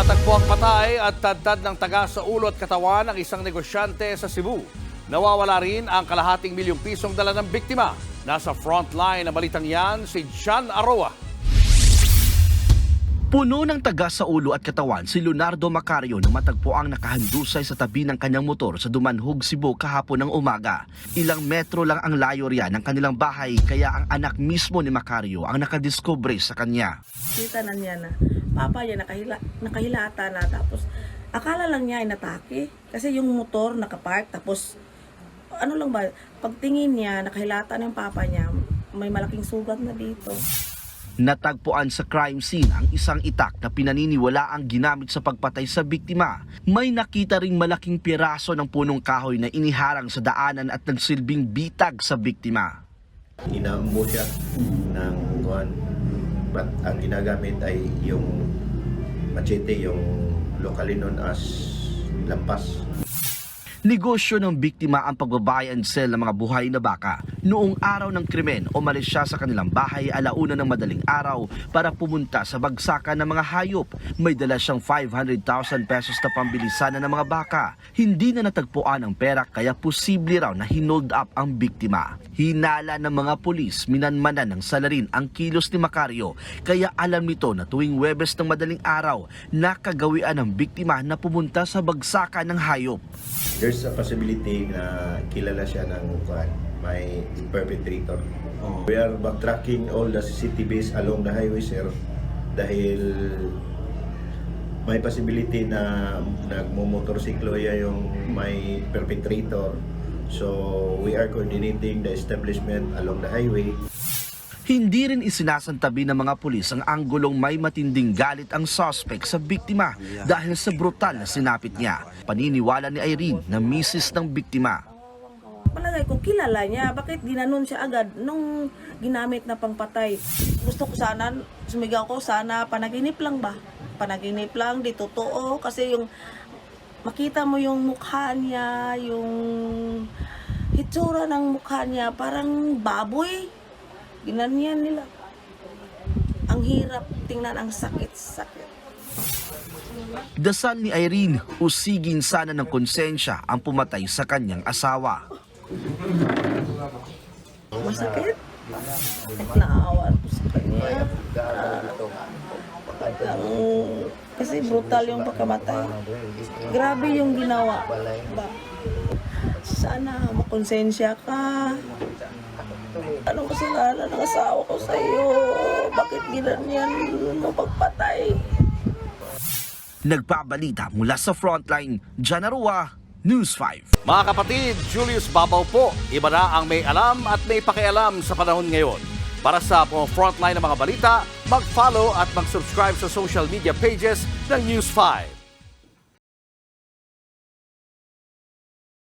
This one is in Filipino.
Natagpo ang patay at tadtad ng taga sa ulo at katawan ng isang negosyante sa Cebu. Nawawala rin ang kalahating milyong pisong dala ng biktima. Nasa frontline ng balitang yan si John Aroa. Puno ng taga sa ulo at katawan si Leonardo Macario na matagpo ang nakahandusay sa tabi ng kanyang motor sa Dumanhog, Cebu kahapon ng umaga. Ilang metro lang ang layo riyan ng kanilang bahay kaya ang anak mismo ni Macario ang nakadiscover sa kanya. Kita na niya na papa niya nakahila, nakahilata na tapos akala lang niya inatake kasi yung motor nakapark tapos ano lang ba pagtingin niya nakahilata ng papa niya may malaking sugat na dito. Natagpuan sa crime scene ang isang itak na pinaniniwala ang ginamit sa pagpatay sa biktima. May nakita ring malaking piraso ng punong kahoy na iniharang sa daanan at nagsilbing bitag sa biktima. inaambo siya ng kuan but ang ginagamit ay yung machete yung locally known as lampas Negosyo ng biktima ang pagbabay and sell ng mga buhay na baka. Noong araw ng krimen, umalis siya sa kanilang bahay alauna ng madaling araw para pumunta sa bagsakan ng mga hayop. May dala siyang 500,000 pesos na pambili sana ng mga baka. Hindi na natagpuan ang pera kaya posible raw na hinold up ang biktima. Hinala ng mga pulis, minanmanan ng salarin ang kilos ni Macario. Kaya alam nito na tuwing Webes ng madaling araw, nakagawian ng biktima na pumunta sa bagsakan ng hayop. There's a possibility na kilala siya ng kuan may perpetrator. We are backtracking all the CCTVs along the highway sir dahil may possibility na nagmumotorsiklo ya yung may perpetrator. So we are coordinating the establishment along the highway Hindi rin isinasantabi ng mga pulis ang anggulong may matinding galit ang suspect sa biktima dahil sa brutal na sinapit niya. Paniniwala ni Irene na misis ng biktima. Palagay ko kilala niya bakit ginanon siya agad nung ginamit na pangpatay. Gusto ko sana sumigaw ko sana panaginip lang ba? Panaginip lang di totoo kasi yung makita mo yung mukha niya, yung hitsura ng mukha niya parang baboy. Ginanyan nila. Ang hirap tingnan ang sakit-sakit. Dasal ni Irene, usigin sana ng konsensya ang pumatay sa kanyang asawa. Masakit. Naawa ko sa kanya. Ang, kasi brutal yung pagkamatay. Grabe yung ginawa. Ba? Sana makonsensya ka. Anong kasalanan ng asawa ko sa iyo? Bakit ginanyan mo pagpatay? Nagpabalita mula sa frontline, Janarua, News 5. Mga kapatid, Julius Babaw po. Iba na ang may alam at may pakialam sa panahon ngayon. Para sa mga frontline ng mga balita, mag-follow at mag-subscribe sa social media pages ng News 5.